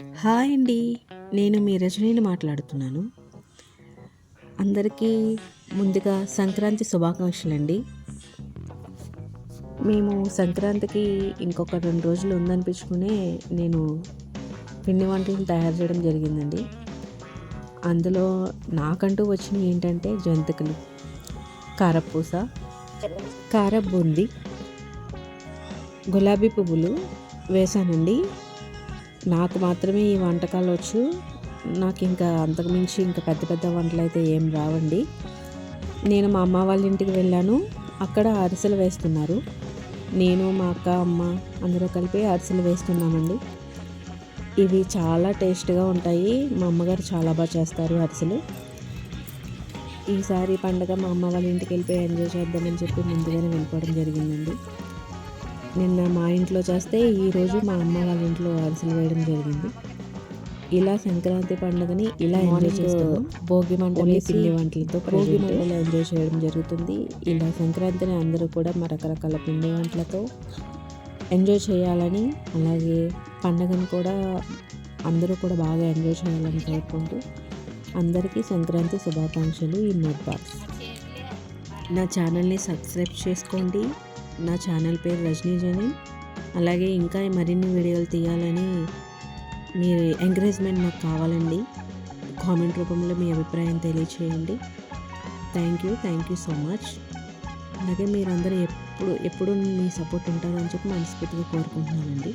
Hi అండి. నేను మీ రజనీని మాట్లాడుతున్నాను. అందరికీ ముందుగా సంక్రాంతి శుభాకాంక్షలు అండి. మేము సంక్రాంతికి ఇంకొక రెండు రోజులు ఉందనిపించుకునే నేను పిండి వంటలను తయారు చేయడం జరిగిందండి. అందులో నాకంటూ వచ్చినవి ఏంటంటే జంతికలు కారపూస కార బూంది గులాబీ పువ్వులు వేశానండి. నాకు మాత్రమే ఈ వంటకాలు వచ్చు. నాకు ఇంకా అంతకుమించి ఇంకా పెద్ద పెద్ద వంటలు అయితే ఏం రావండి. నేను మా అమ్మ వాళ్ళ ఇంటికి వెళ్ళాను. అక్కడ అరిసెలు వేస్తున్నారు. నేను మా అక్క అమ్మ అందరూ కలిపి అరిసెలు వేస్తున్నామండి. ఇవి చాలా టేస్ట్గా ఉంటాయి. మా అమ్మగారు చాలా బాగా చేస్తారు అరిసెలు. ఈసారి పండగ మా అమ్మ వాళ్ళ ఇంటికి వెళ్ళిపోయి ఎంజాయ్ చేద్దామని చెప్పి ముందుగానే వెళ్ళిపోవడం జరిగిందండి. నిన్న మా ఇంట్లో చేస్తే ఈరోజు మా అమ్మ వాళ్ళ ఇంట్లో అరిసెలు వేయడం జరిగింది. ఇలా సంక్రాంతి పండుగని ఇలా ఎంజాయ్ చేస్తాము. భోగి మంటలు పిండి వంటలతో భోగి మంటలు ఎంజాయ్ చేయడం జరుగుతుంది. ఇలా సంక్రాంతిని అందరూ కూడా మా రకరకాల పిండి వంటలతో ఎంజాయ్ చేయాలని అలాగే పండగను కూడా అందరూ కూడా బాగా ఎంజాయ్ చేయాలని కోరుకుంటూ అందరికీ సంక్రాంతి శుభాకాంక్షలు ఈ నోట్ బాక్స్ నా ఛానల్ని సబ్స్క్రైబ్ చేసుకోండి. నా ఛానల్ పేరు రజనీ జని. అలాగే ఇంకా మరిన్ని వీడియోలు తీయాలని మీరు ఎంకరేజ్మెంట్ నాకు కావాలండి. కామెంట్ రూపంలో మీ అభిప్రాయం తెలియచేయండి. Thank you thank you so much. అలాగే మీరందరూ ఎప్పుడు ఎప్పుడు మీ సపోర్ట్ ఉంటుందని చెప్పి మనస్ఫూర్తిగా కోరుకుంటున్నానండి.